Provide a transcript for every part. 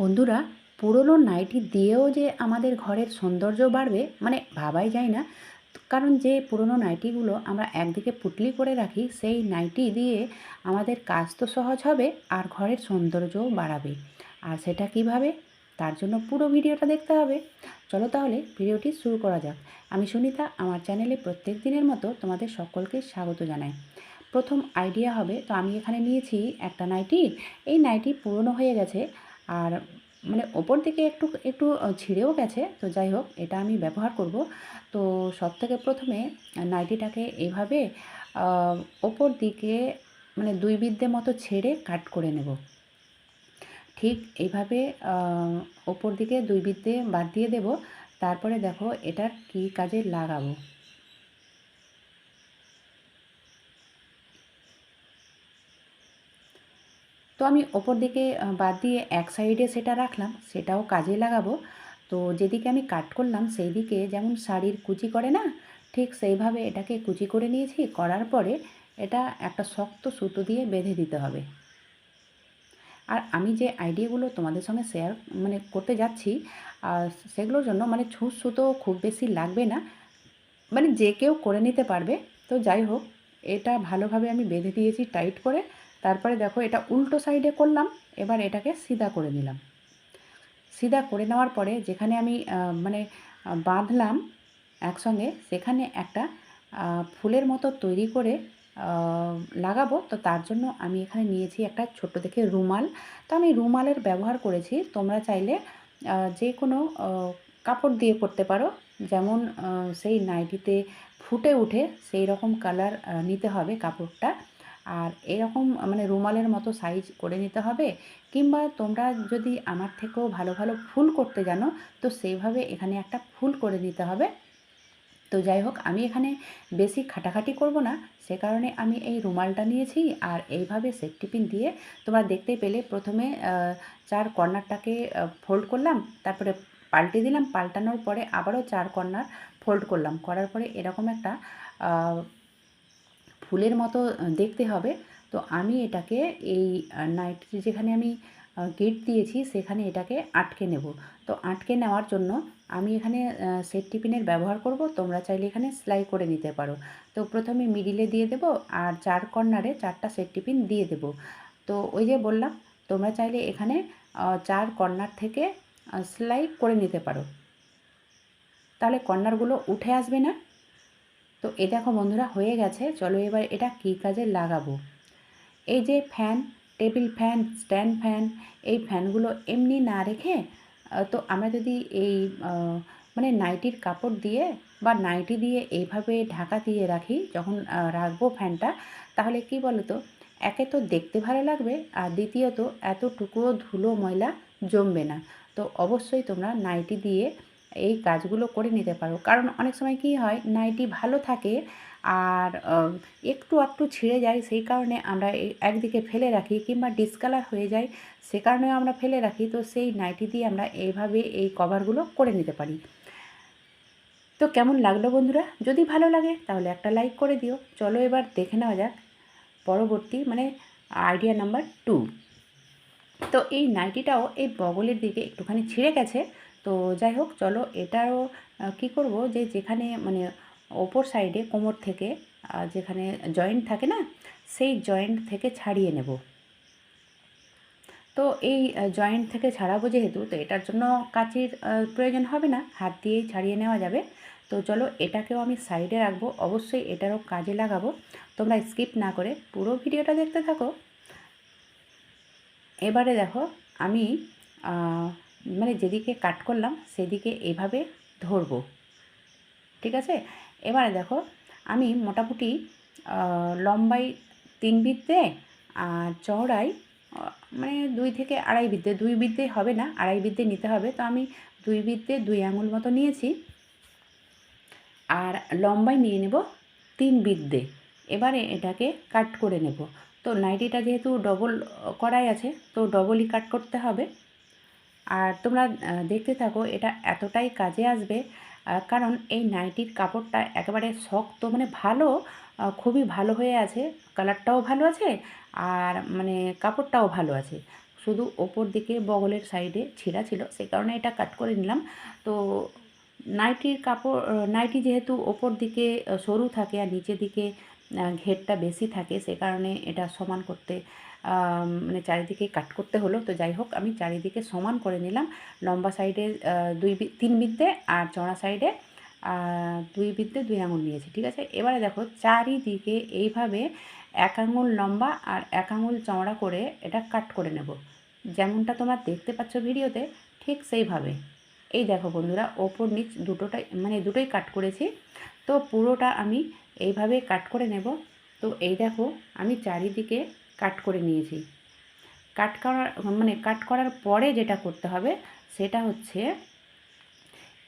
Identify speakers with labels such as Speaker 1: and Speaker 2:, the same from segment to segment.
Speaker 1: বন্ধুরা, পুরনো নাইটি দিয়েও যে আমাদের ঘরের সৌন্দর্য বাড়বে মানে ভাবাই যায় না। কারণ যে পুরনো নাইটিগুলো আমরা একদিকে পুটলি করে রাখি, সেই নাইটি দিয়ে আমাদের কাজ তো সহজ হবে, আর ঘরের সৌন্দর্যও বাড়াবে। আর সেটা কীভাবে? তার জন্য পুরো ভিডিওটা দেখতে হবে। চলো তাহলে ভিডিওটি শুরু করা যাক। আমি সুনিতা, আমার চ্যানেলে প্রত্যেক দিনের মতো তোমাদের সকলকে স্বাগত জানাই। প্রথম আইডিয়া হবে, তো আমি এখানে নিয়েছি একটা নাইটি। এই নাইটি পুরনো হয়ে গেছে আর মানে ওপর দিকে একটু একটু ছিঁড়েও গেছে, তো যাই হোক, এটা আমি ব্যবহার করব। তো সব থেকে প্রথমে নাইটিটাকে এইভাবে ওপর দিকে মানে দুই বিদ্যে মতো ছেড়ে কাট করে নেব। ঠিক এইভাবে ওপর দিকে দুই বিদ্যে বাদ দিয়ে দেব। তারপরে দেখো, এটার কি কাজে লাগাবো। তো আমি ওপর দিকে বাদ দিয়ে এক সাইডে সেটা রাখলাম, সেটাও কাজে লাগাবো। তো যেদিকে আমি কাট করলাম সেই দিকে যেমন শাড়ির কুচি করে না, ঠিক সেইভাবে এটাকে কুচি করে নিয়েছি, করার পরে এটা একটা শক্ত সুতো দিয়ে বেঁধে দিতে হবে। আর আমি যে আইডিয়াগুলো তোমাদের সঙ্গে শেয়ার মানে করতে যাচ্ছি সেগুলোর জন্য মানে ছুঁচ সুতো খুব বেশি লাগবে না মানে যে কেউ করে নিতে পারবে। তো যাই হোক, এটা ভালোভাবে আমি বেঁধে দিয়েছি টাইট করে তারপরে দেখো এটা উল্টো সাইডে করলাম, এবার এটাকে সিধা করে নিলাম সিধা করে নেওয়ার পরে যেখানে আমি মানে বাঁধলাম একসঙ্গে, সেখানে একটা ফুলের মতো তৈরি করে লাগাবো। তো তার জন্য আমি এখানে নিয়েছি একটা ছোট্ট দেখে রুমাল। তো আমি রুমালের ব্যবহার করেছি। তোমরা চাইলে যে কোনো কাপড় দিয়ে করতে পারো। যেমন সেই নাইটিতে ফুটে উঠে সেই রকম কালার নিতে হবে কাপড়টা। আর এরকম মানে রুমালের মতো সাইজ করে নিতে হবে। কিংবা তোমরা যদি আমার থেকেও ভালো ভালো ফুল করতে জানো, তো সেইভাবে এখানে একটা ফুল করে নিতে হবে। তো যাই হোক, আমি এখানে বেশি খাটাখাটি করব না। সে কারণে আমি এই রুমালটা নিয়েছি আর এইভাবে সেট টিফিন দিয়ে তোমরা দেখতে পেলে প্রথমে চার কর্নারটাকে ফোল্ড করলাম, তারপরে পাল্টে দিলাম, পাল্টানোর পরে আবারও চার কর্নার ফোল্ড করলাম। করার পরে এরকম একটা ফুলের মতো দেখতে হবে। তো আমি এটাকে এই নাইটটি যেখানে আমি গেট দিয়েছি সেখানে এটাকে আটকে নেব। তো আটকে নেওয়ার জন্য আমি এখানে সেট টিফিনের ব্যবহার করব। তোমরা চাইলে এখানে সেলাই করে নিতে পারো। তো প্রথমে মিডিলে দিয়ে দেব আর চার কর্নারে চারটা সেট টিফিন দিয়ে দেব। তো ওই যে বললাম, তোমরা চাইলে এখানে চার কর্নার থেকে সেলাই করে নিতে পারো। তাহলে কর্নারগুলো উঠে আসবে না। তো এ দেখো বন্ধুরা, হয়ে গেছে। চলো এবার এটা কী কাজে লাগাবো? এই যে fan table fan stand fan এই ফ্যানগুলো এমনি না রেখে তো আমরা যদি এই মানে নাইটির কাপড় দিয়ে বা নাইটি দিয়ে এইভাবে ঢাকা দিয়ে রাখি, যখন রাখব ফ্যানটা তাহলে কি বলো তো একে তো দেখতে ভালো লাগবে আর দ্বিতীয়ত এতটুকুও ধুলো ময়লা জমবে না। তো অবশ্যই তোমরা নাইটি দিয়ে এই কাজগুলো করে নিতে পারো। কারণ অনেক সময় কি হয়, নাইটি ভালো থাকে আর একটু একটু ছিঁড়ে যায়, সেই কারণে আমরা একদিকে ফেলে রাখি কিংবা ডিসকালার হয়ে যায়, সে কারণেও আমরা ফেলে রাখি। তো সেই নাইটি দিয়ে আমরা এইভাবে এই কভারগুলো করে নিতে পারি। তো কেমন লাগল বন্ধুরা? যদি ভালো লাগে, তাহলে একটা লাইক করে দিও। চলো এবার দেখে নেওয়া যাক পরবর্তী মানে আইডিয়া নাম্বার টু তো এই নাইটিটাও এই বগলের দিকে একটুখানি ছিঁড়ে গেছে। তো যাই হোক, চলো এটাও কি করব যে যেখানে মানে ওপর সাইডে কোমর থেকে যেখানে জয়েন্ট থাকে না, সেই জয়েন্ট থেকে ছাড়িয়ে নেব। তো এই জয়েন্ট থেকে ছাড়াবো যেহেতু, তো এটার জন্য কাচির প্রয়োজন হবে না, হাত দিয়েই ছাড়িয়ে নেওয়া যাবে। তো চলো এটাকেও আমি সাইডে রাখব, অবশ্যই এটারও কাজে লাগাবো। তোমরা স্কিপ না করে পুরো ভিডিওটা দেখতে থাকো। এবারে দেখো, আমি মানে যেদিকে কাট করলাম, সেদিকে এভাবে ধরবো। ঠিক আছে? এবারে দেখো, আমি মোটামুটি লম্বাই তিন বিদ্যে আর চওড়াই মানে দুই থেকে আড়াই বিদ্যে। দুই বিদ্যে হবে না, আড়াই বিদ্যে নিতে হবে। তো আমি দুই বিদ্যে দুই আঙুল মতো নিয়েছি আর লম্বাই নিয়ে নেব তিন বিদ্যে। এবারে এটাকে কাট করে নেব। তো নাইটিটা যেহেতু ডবল করাই আছে, তো ডবলই কাট করতে হবে। আর তোমরা দেখতে থাকো, এটা এতটাই কাজে আসবে কারণ এই নাইটির কাপড়টা একেবারে শক্ত মানে ভালো খুবই ভালো হয়ে আছে, কালারটাও ভালো আছে, আর মানে কাপড়টাও ভালো আছে। শুধু ওপর দিকে বগলের সাইডে ছিঁড়া ছিল সেই কারণে এটা কাট করে নিলাম। তো নাইটির কাপড় নাইটি যেহেতু ওপর দিকে সরু থাকে আর নিচের দিকে ঘেরটা বেশি থাকে, সে কারণে এটা সমান করতে মানে চারিদিকে কাট করতে হলো। তো যাই হোক, আমি চারিদিকে সমান করে নিলাম। লম্বা সাইডে দুই তিন বিদ্যে আর চড়া সাইডে দুই বিদ্যে দুই আঙুল নিয়েছি, ঠিক আছে? এবারে দেখো, চারিদিকে এইভাবে এক আঙুল লম্বা আর এক আঙুল চওড়া করে এটা কাট করে নেব। যেমনটা তোমরা দেখতে পাচ্ছ ভিডিওতে, ঠিক সেইভাবে। এই দেখো বন্ধুরা, ওপর নিচ দুটোটাই মানে দুটোই কাট করেছি। তো পুরোটা আমি এইভাবে কাট করে নেব। তো এই দেখো, আমি চারিদিকে কাট করে নিয়েছি। কাট করার মানে কাট করার পরে যেটা করতে হবে, সেটা হচ্ছে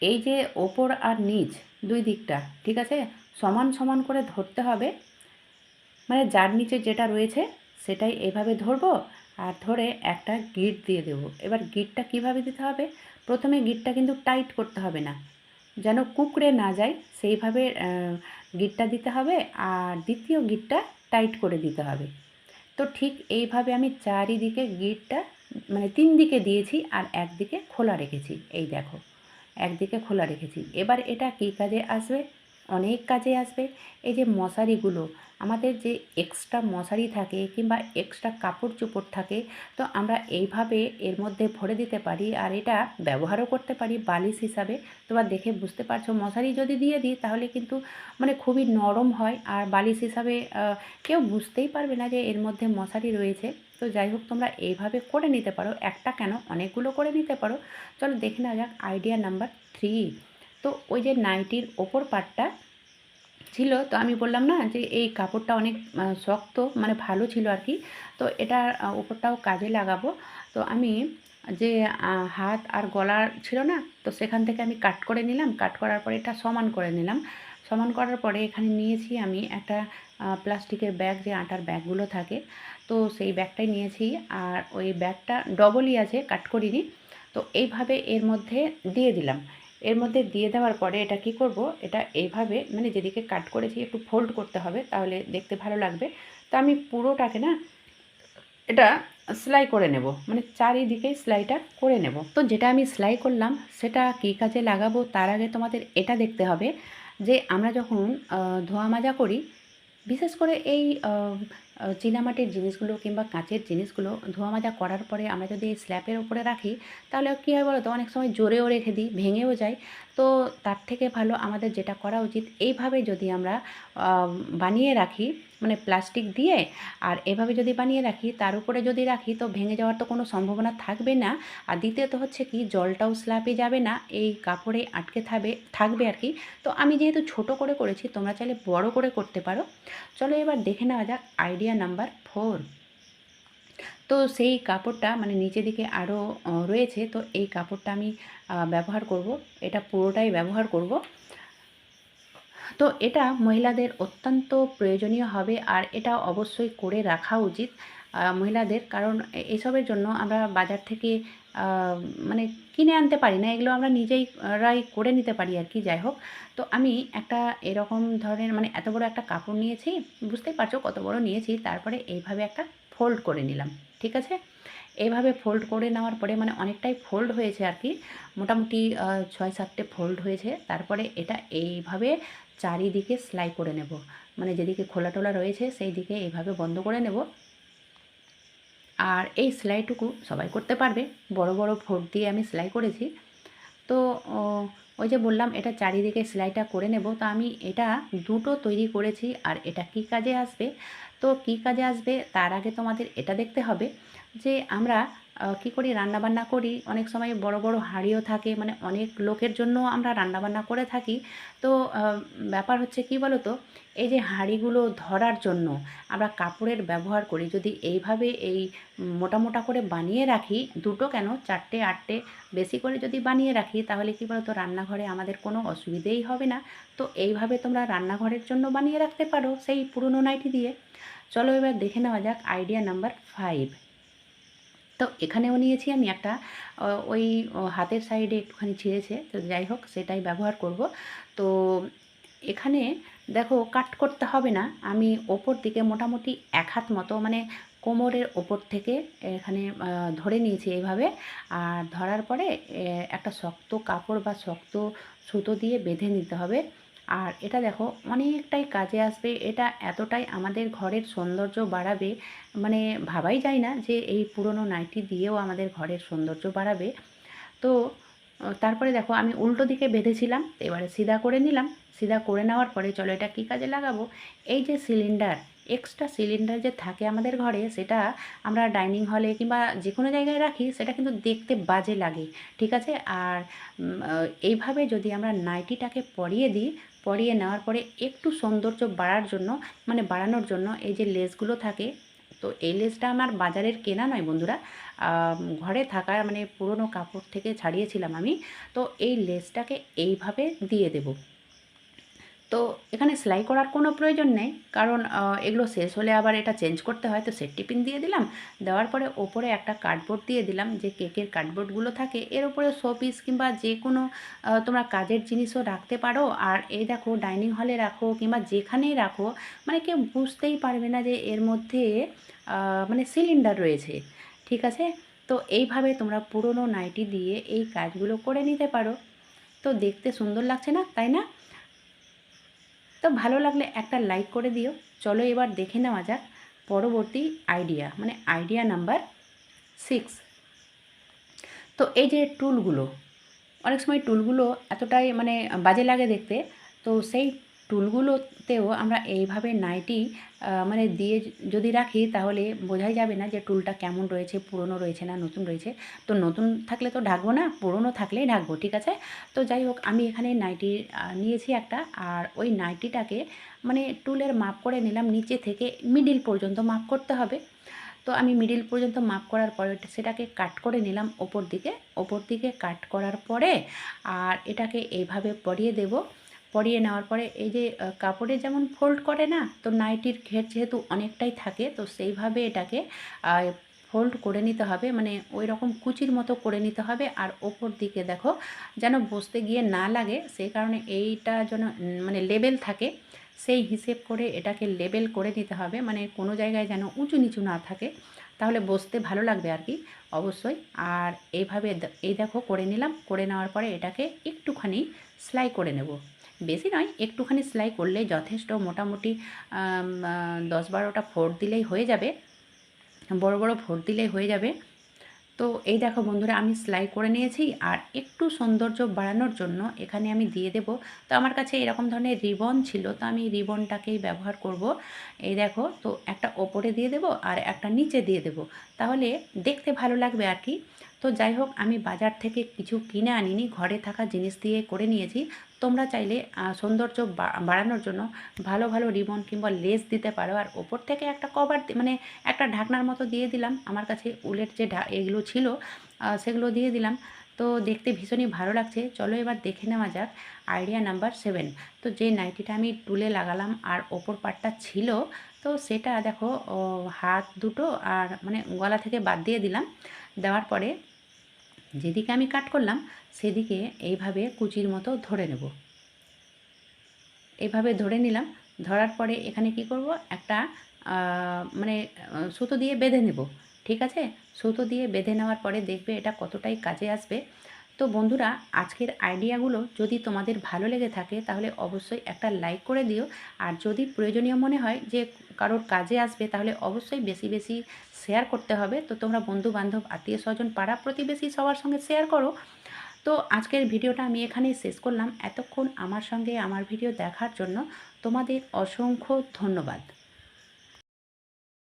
Speaker 1: এই যে ওপর আর নিচ দুই দিকটা, ঠিক আছে? সমান সমান করে ধরতে হবে। মানে যার নিচে যেটা রয়েছে, সেটাই এভাবে ধরবো আর ধরে একটা গিট দিয়ে দেবো। এবার গিটটা কীভাবে দিতে হবে? প্রথমে গিটটা কিন্তু টাইট করতে হবে না। যেন কুকড়ে না যায়, সেইভাবে গিটটা দিতে হবে আর দ্বিতীয় গিটটা টাইট করে দিতে হবে। তো ঠিক এইভাবে আমি চারিদিকে গিটটা মানে তিন দিকে দিয়েছি আর একদিকে খোলা রেখেছি। এই দেখো, একদিকে খোলা রেখেছি। এবার এটা কী কাজে আসবে? অনেক কাজে আসবে। এই যে মশারিগুলো আমাদের যে এক্সট্রা মশারি থাকে কিংবা এক্সট্রা কাপড় চোপড় থাকে, তো আমরা এইভাবে এর মধ্যে ভরে দিতে পারি আর এটা ব্যবহারও করতে পারি বালিশ হিসাবে। তোমরা দেখে বুঝতে পারছ, মশারি যদি দিয়ে দিই তাহলে কিন্তু মানে খুবই নরম হয় আর বালিশ হিসাবে কেউ বুঝতেই পারবে না যে এর মধ্যে মশারি রয়েছে। তো যাই হোক, তোমরা এইভাবে করে নিতে পারো। একটা কেন? অনেকগুলো করে নিতে পারো। চলো দেখে নেওয়া যাক আইডিয়া নাম্বার থ্রি তো ওই যে নাইটির ওপর পাটটা ছিল, তো আমি বললাম না যে এই কাপড়টা অনেক শক্ত মানে ভালো ছিল আর কি। তো এটা ওপরটাও কাজে লাগাবো। তো আমি যে হাত আর গলার ছিল না, তো সেখান থেকে আমি কাট করে নিলাম। কাট করার পরে এটা সমান করে নিলাম। সমান করার পরে এখানে নিয়েছি আমি একটা প্লাস্টিকের ব্যাগ, যে আটার ব্যাগগুলো থাকে। তো সেই ব্যাগটাই নিয়েছি। আর ওই ব্যাগটা ডবলই আছে, কাট করিনি। তো এইভাবে এর মধ্যে দিয়ে দিলাম। এর মধ্যে দিয়ে দেওয়ার পরে এটা কি করব? এটা এইভাবে মানে যেদিকে কাট করেছি একটু ফোল্ড করতে হবে, তাহলে দেখতে ভালো লাগবে। তো আমি পুরোটাকে না এটা সেলাই করে নেব মানে চারিদিকে সেলাইটা করে নেব। তো যেটা আমি সেলাই করলাম, সেটা কী কাজে লাগাবো? তার আগে তোমাদের এটা দেখতে হবে যে আমরা যখন ধোয়া মাজা করি, বিশেষ করে এই চীনামাটির জিনিসগুলো কিংবা কাঁচের জিনিসগুলো ধোয়া মাজা করার পরে আমরা যদি স্ল্যাপের উপরে রাখি, তাহলে কী হয় বলো তো অনেক সময় জোরেও রেখে দিই, ভেঙেও যায়। তো তার থেকে ভালো আমাদের যেটা করা উচিত, এইভাবে যদি আমরা বানিয়ে রাখি মানে প্লাস্টিক দিয়ে আর এভাবে যদি বানিয়ে রাখি, তার উপরে যদি রাখি, তো ভেঙে যাওয়ার তো কোনো সম্ভাবনা থাকবে না। আর দ্বিতীয়ত হচ্ছে কি, জলটাও স্ল্যাপে যাবে না, এই কাপড়ে আটকে থাকবে থাকবে আর কি। তো আমি যেহেতু ছোট করে করেছি, তোমরা চাইলে বড় করে করতে পারো। চলো এবার দেখে নেওয়া যাক আইডিয়া নাম্বার ফোর তো সেই কাপড়টা মানে নিচে দিকে আরও রয়েছে, তো এই কাপড়টা আমি ব্যবহার করব। এটা পুরোটাই ব্যবহার করব। তো এটা মহিলাদের অত্যন্ত প্রয়োজনীয় হবে আর এটা অবশ্যই করে রাখা উচিত মহিলাদের। কারণ এসবের জন্য আমরা বাজার থেকে মানে কিনে আনতে পারি না, এগুলো আমরা নিজেই রাই করে নিতে পারি আর কি, যাই হোক। তো আমি একটা এরকম ধরনের মানে এত বড় একটা কাপড় নিয়েছি, বুঝতেই পারছ কত বড় নিয়েছি, তারপরে এইভাবে একটা ফোল্ড করে নিলাম, ঠিক আছে? এইভাবে ফোল্ড করে নেওয়ার পরে মানে অনেকটাই ফোল্ড হয়েছে আর কি, মোটামুটি ছয় সাতটে ফোল্ড হয়েছে, তারপরে এটা এইভাবে চারিদিকে সেলাই করে নেব। মানে যেদিকে খোলা টোলা রয়েছে সেই দিকে এইভাবে বন্ধ করে নেব। আর এই সেলাইটুকু সবাই করতে পারবে। বড় বড় ফোট দিয়ে আমি সেলাই করেছি। তো ওই যে বললাম, এটা চারিদিকে সেলাইটা করে নেব। তো আমি এটা দুটো তৈরি করেছি। আর এটা কি কাজে আসবে? তো কি কাজে আসবে? তার আগে তোমাদের এটা দেখতে হবে যে আমরা কি করি? রান্নাবান্না করি। অনেক সময় বড় বড় হাঁড়িও থাকে। মানে অনেক লোকের জন্য আমরা রান্নাবান্না করে থাকি। তো ব্যাপার হচ্ছে কি বলো তো এই যে হাঁড়িগুলো ধরার জন্য আমরা কাপড়ের ব্যবহার করি। যদি এইভাবে এই মোটা মোটা করে বানিয়ে রাখি, দুটো কেন? চারটে, আটটে বেশি করে যদি বানিয়ে রাখি, তাহলে কি বলতো? রান্নাঘরে আমাদের কোনো অসুবিধেই হবে না। তো এইভাবে তোমরা রান্নাঘরের জন্য বানিয়ে রাখতে পারো সেই পুরনো নাইটি দিয়ে। চলো এবার দেখে নেওয়া যাক আইডিয়া নাম্বার ফাইভ। তো এখানেও নিয়েছি আমি একটা ওই হাতের সাইডে একটুখানি ছিঁড়েছে, তো যাই হোক সেটাই ব্যবহার করব। তো এখানে দেখো কাট করতে হবে না, আমি ওপর দিকে মোটামুটি এক হাত মতো মানে কোমরের ওপর থেকে এখানে ধরে নিয়েছি এইভাবে আর ধরার পরে একটা শক্ত কাপড় বা শক্ত সুতো দিয়ে বেঁধে নিতে হবে। আর এটা দেখো অনেকটাই কাজে আসবে। এটা এতটাই আমাদের ঘরের সৌন্দর্য বাড়াবে মানে ভাবাই যায় না যে এই পুরনো নাইটি দিয়েও আমাদের ঘরের সৌন্দর্য বাড়াবে। তো, তারপরে দেখো আমি উল্টো দিকে বেঁধেছিলাম, এবারে সিধা করে নিলাম। সিধা করে নেওয়ার পরে চলো এটা কী কাজে লাগাবো? এই যে সিলিন্ডার এক্সট্রা সিলিন্ডার যে থাকে আমাদের ঘরে, সেটা আমরা ডাইনিং হলে কিংবা যে কোনো জায়গায় রাখি, সেটা কিন্তু দেখতে বাজে লাগে, ঠিক আছে? আর এইভাবে যদি আমরা নাইটিটাকে পরিয়ে দিই পরিয়ে নেওয়ার পরে একটু সৌন্দর্য বাড়ার জন্য মানে বাড়ানোর জন্য এই যে লেসগুলো থাকে, তো এই লেসটা আমার বাজারের কেনা নয় বন্ধুরা ঘরে থাকা মানে পুরনো কাপড় থেকে ছাড়িয়েছিলাম আমি, তো এই লেসটাকে এইভাবে দিয়ে দেব। তো এখানে সেলাই করার কোনো প্রয়োজন নেই। কারণ এগুলো শেষ হলে আবার এটা চেঞ্জ করতে হয়। তো সেট টিপিন দিয়ে দিলাম। দেওয়ার পরে ওপরে একটা কার্ডবোর্ড দিয়ে দিলাম। যে কেকের কার্ডবোর্ডগুলো থাকে, এর উপরে শোপিস কিংবা যে কোনো তোমরা কাজের জিনিসও রাখতে পারো। আর এই দেখো ডাইনিং হলে রাখো কিংবা যেখানেই রাখো মানে কেউ বুঝতেই পারবে না যে এর মধ্যে মানে সিলিন্ডার রয়েছে। ঠিক আছে? তো এইভাবে তোমরা পুরনো নাইটি দিয়ে এই কাজগুলো করে নিতে পারো। তো দেখতে সুন্দর লাগছে না? তাই না? তো ভালো লাগলে একটা লাইক করে দিও। চলো এবার দেখে নেওয়া যাক পরবর্তী আইডিয়া মানে আইডিয়া নাম্বার সিক্স তো এই যে টুলগুলো অনেক সময় টুলগুলো এতটাই মানে বাজে লাগে দেখতে, তো সেই টুলগুলোতেও আমরা এইভাবে নাইটি মানে দিয়ে যদি রাখি তাহলে বোঝাই যাবে না যে টুলটা কেমন রয়েছে, পুরনো রয়েছে না নতুন রয়েছে। তো নতুন থাকলে তো ঢাকবো না, পুরনো থাকলেই ঢাকবো, ঠিক আছে? তো যাই হোক, আমি এখানে নাইটি নিয়েছি একটা, আর ওই নাইটিটাকে মানে টুলের মাপ করে নিলাম, নিচে থেকে মিডিল পর্যন্ত মাপ করতে হবে। তো আমি মিডিল পর্যন্ত মাপ করার পরে সেটাকে কাট করে নিলাম ওপর দিকে। ওপর দিকে কাট করার পরে আর এটাকে এইভাবে পরিয়ে দেব। পরিয়ে নেওয়ার পরে এই যে কাপড়ে যেমন ফোল্ড করে না, তো নাইটির ঘের যেহেতু অনেকটাই থাকে, তো সেইভাবে এটাকে ফোল্ড করে নিতে হবে। মানে ওই রকম কুচির মতো করে নিতে হবে। আর ওপর দিকে দেখো, যেন বসতে গিয়ে না লাগে, সেই কারণে এইটা যেন মানে লেবেল থাকে, সেই হিসেব করে এটাকে লেবেল করে নিতে হবে। মানে কোনো জায়গায় যেন উঁচু নিচু না থাকে, তাহলে বসতে ভালো লাগবে আর কি, অবশ্যই। আর এইভাবে এই দেখো, করে নিলাম। করে নেওয়ার পরে এটাকে একটুখানি সেলাই করে নেব। বেশি নয়, একটুখানি সেলাই করলে যথেষ্ট। মোটামুটি দশ বারোটা ফোর দিলেই হয়ে যাবে। বড় বড় ফোর দিলেই হয়ে যাবে। তো এই দেখো বন্ধুরা, আমি সেলাই করে নিয়েছি আর একটু সৌন্দর্য বাড়ানোর জন্য এখানে আমি দিয়ে দেব। তো আমার কাছে এরকম ধরনের রিবন ছিল, তো আমি রিবনটাকেই ব্যবহার করব। এই দেখো, তো একটা ওপরে দিয়ে দেব আর একটা নিচে দিয়ে দেব। তাহলে দেখতে ভালো লাগবে আর কি। তো যাই হোক, আমি বাজার থেকে কিছু কিনে আনিনি, ঘরে থাকা জিনিস দিয়ে করে নিয়েছি। তোমরা চাইলে সৌন্দর্য বাড়ানোর জন্য ভালো ভালো রিবন কিংবা লেস দিতে পারো। আর ওপর থেকে একটা কভার মানে একটা ঢাকনার মতো দিয়ে দিলাম। আমার কাছে উলের যে ঢা, এগুলো ছিল সেগুলো দিয়ে দিলাম। তো দেখতে ভীষণই ভালো লাগছে। চলো এবার দেখে নেওয়া যাক। Idea number seven. তো যে নাইটিটা আমি টুলে লাগালাম আর ওপর পাটটা ছিল, তো সেটা দেখো হাত দুটো আর মানে গলা থেকে বাদ দিয়ে দিলাম। দেওয়ার পরে যেদিকে আমি কাট করলাম, সেদিকে এইভাবে কুচির মতো ধরে নেব। এইভাবে ধরে নিলাম, ধরার পরে এখানে কি করব? একটা মানে সুতো দিয়ে বেঁধে নেব, ঠিক আছে? সুতো দিয়ে বেঁধে নেওয়ার পরে দেখবে এটা কতটাই কাজে আসবে। তো বন্ধুরা, আজকের আইডিয়াগুলো যদি তোমাদের ভালো লেগে থাকে, তাহলে অবশ্যই একটা লাইক করে দিও। আর যদি প্রয়োজনীয় মনে হয় যে কারোর কাজে আসবে, তাহলে অবশ্যই বেশি বেশি শেয়ার করতে হবে। তো তোমরা বন্ধু বান্ধব আত্মীয় স্বজন পাড়া প্রতিবেশী সবার সঙ্গে শেয়ার করো। তো আজকের ভিডিওটা আমি এখানেই শেষ করলাম। এতক্ষণ আমার সঙ্গে আমার ভিডিও দেখার জন্য তোমাদের অসংখ্য ধন্যবাদ।